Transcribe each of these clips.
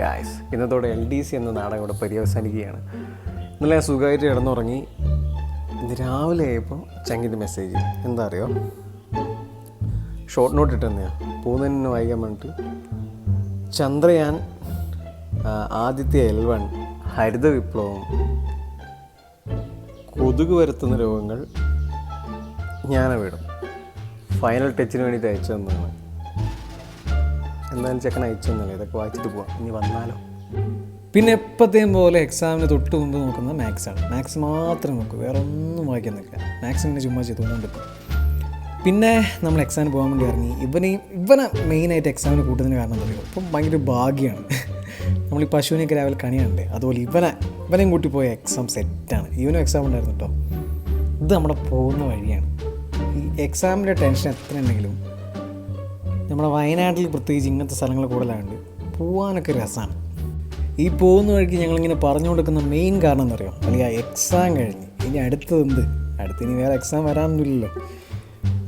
Guys ഇന്നത്തോടെ L D C എന്ന നാടകം ഇവിടെ പര്യവസാനിക്കുകയാണ്. ഇന്നലെ ഞാൻ സുഖമായിട്ട് കിടന്നുറങ്ങി. ഇന്ന് രാവിലെ ആയപ്പോൾ ചങ്കിന്റെ മെസ്സേജ് എന്താ അറിയോ? ഷോർട്ട് നോട്ട് ഇട്ടെന്നെയാ പോകുന്നതിന് വായിക്കാൻ വേണ്ടിയിട്ട് ചന്ദ്രയാൻ ആദ്യത്തെ എൽ വൺ ഹരിത വിപ്ലവം കൊതുക് വരുത്തുന്ന രോഗങ്ങൾ ജ്ഞാനപീഠം ഫൈനൽ ടച്ചിന് വേണ്ടിയിട്ട് അയച്ചു തന്നതാണ്. എന്തായാലും ചെക്കൻ അയച്ചു തന്നല്ലേ? ഇതൊക്കെ വായിച്ചിട്ട് പോവാം. ഇനി വന്നാലോ? പിന്നെ എപ്പോഴത്തേയും പോലെ എക്സാമിന് തൊട്ട് മുമ്പ് നോക്കുന്നത് മാത്സാണ് മാത്സ് മാത്രം നോക്കൂ. വേറെ ഒന്നും വായിക്കാൻ നിൽക്കുക. മാത്സ് ഇങ്ങനെ ചുമ്മാ ചെയ്തുകൊണ്ടിരിക്കും. പിന്നെ നമ്മൾ എക്സാമിന് പോകാൻ വേണ്ടി ഇറങ്ങി. ഇവനെ ഇവനെ മെയിനായിട്ട് എക്സാമിന് കൂട്ടുന്നതിന് കാരണം എന്താ പറയുക ഇപ്പം ഭയങ്കര ഭാഗ്യമാണ് നമ്മൾ ഈ പശുവിനെയൊക്കെ രാവിലെ കണിയാണ്ട് അതുപോലെ ഇവനെ ഇവനെയും കൂട്ടി പോയ എക്സാം സെറ്റാണ് ഇവനും എക്സാം ഉണ്ടായിരുന്നു കേട്ടോ ഇത് നമ്മുടെ പോകുന്ന വഴിയാണ്. ഈ എക്സാമിന്റെ ടെൻഷൻ എത്ര ഉണ്ടെങ്കിലും നമ്മുടെ വയനാട്ടിൽ പ്രത്യേകിച്ച് ഇങ്ങനത്തെ സ്ഥലങ്ങൾ കൂടുതലായുണ്ട് പോകാനൊക്കെ രസമാണ് ഈ പോകുന്ന വഴിക്ക് ഞങ്ങളിങ്ങനെ പറഞ്ഞു കൊടുക്കുന്ന മെയിൻ കാരണം എന്ന് പറയുക അല്ലെങ്കിൽ ആ എക്സാം കഴിഞ്ഞ്. ഇനി അടുത്തത് എന്ത്? അടുത്ത് ഇനി വേറെ എക്സാം വരാനൊന്നുമില്ലല്ലോ.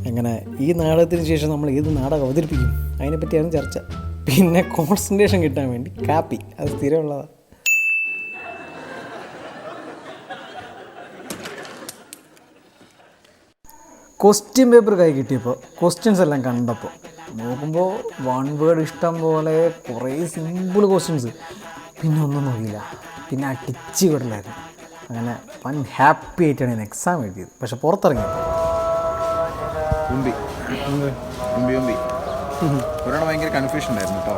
അങ്ങനെ ഈ നാടകത്തിന് ശേഷം നമ്മൾ ഏത് നാടകം അവതരിപ്പിക്കും? അതിനെപ്പറ്റിയാണ് ചർച്ച. പിന്നെ കോൺസെൻട്രേഷൻ കിട്ടാൻ വേണ്ടി കാപ്പി. അത് സ്ഥിരമുള്ളതാണ് ക്വസ്റ്റ്യൻ പേപ്പർ കൈ കിട്ടിയപ്പോൾ ക്വസ്റ്റ്യൻസ് എല്ലാം കണ്ടപ്പോൾ നോക്കുമ്പോൾ വൺ വേർഡ് ഇഷ്ടം പോലെ കുറേ സിമ്പിൾ ക്വസ്റ്റ്യൻസ് പിന്നെ ഒന്നും നോക്കിയില്ല. പിന്നെ അടിച്ച് വിടലായിരുന്നു അങ്ങനെ വൺ ഹാപ്പി ആയിട്ടാണ് ഞാൻ എക്സാം എഴുതിയത്. പക്ഷെ പുറത്തിറങ്ങിയത് ഉമ്പി. ഉമ്പി ഉമ്പി. ഒരാളെ ഭയങ്കര കൺഫ്യൂഷൻ ഉണ്ടായിരുന്നു കേട്ടോ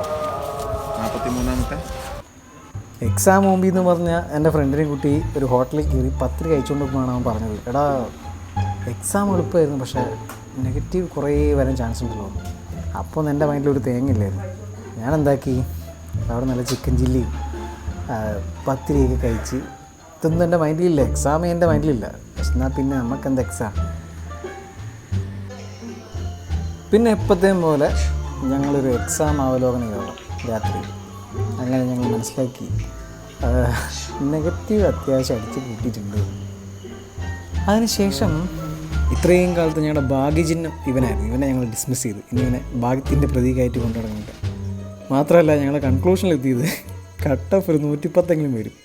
നാൽപ്പത്തി മൂന്നാമത്തെ എക്സാം മുമ്പിൽ എന്ന് പറഞ്ഞാൽ എന്റെ ഫ്രണ്ടിനെ കുട്ടി ഒരു ഹോട്ടലിൽ കയറി പത്രിക അയച്ചുകൊണ്ട് പോകാണ് അവൻ പറഞ്ഞത്. എടാ എക്സാം എളുപ്പമായിരുന്നു പക്ഷേ നെഗറ്റീവ് കുറേ വരാൻ ചാൻസ് ഉണ്ടല്ലോ. അപ്പോൾ എന്റെ മൈൻഡിലൊരു തേങ്ങയില്ലായിരുന്നു. ഞാൻ എന്താക്കി അവിടെ നല്ല ചിക്കൻ ചില്ലി പത്തിരിയൊക്കെ കഴിച്ച് ഇതൊന്നും എന്റെ മൈൻഡിലില്ല എക്സാം എന്റെ മൈൻഡിലില്ല. എന്നാൽ പിന്നെ നമുക്ക് എന്താ എക്സാം പിന്നെ എപ്പോഴത്തേം പോലെ ഞങ്ങളൊരു എക്സാം അവലോകനം ചെയ്തോളാം രാത്രി. അങ്ങനെ ഞങ്ങൾ മനസ്സിലാക്കി. നെഗറ്റീവ് അത്യാവശ്യം അടിച്ച് കൂട്ടിയിട്ടുണ്ട്. അതിനുശേഷം ഇത്രയും കാലത്ത് ഞങ്ങളുടെ ഭാഗ്യചിഹ്നം ഇവനായിരുന്നു. ഇവനെ ഞങ്ങൾ ഡിസ്മിസ് ചെയ്തു. ഇനി ഇവനെ ഭാഗ്യത്തിന്റെ പ്രതീകമായിട്ട് കൊണ്ടുനടക്കുന്നുണ്ട് മാത്രമല്ല ഞങ്ങളുടെ കൺക്ലൂഷനിലെത്തിയത് കട്ട് ഓഫ് ഒരു നൂറ്റിപ്പത്തെങ്കിലും വരും.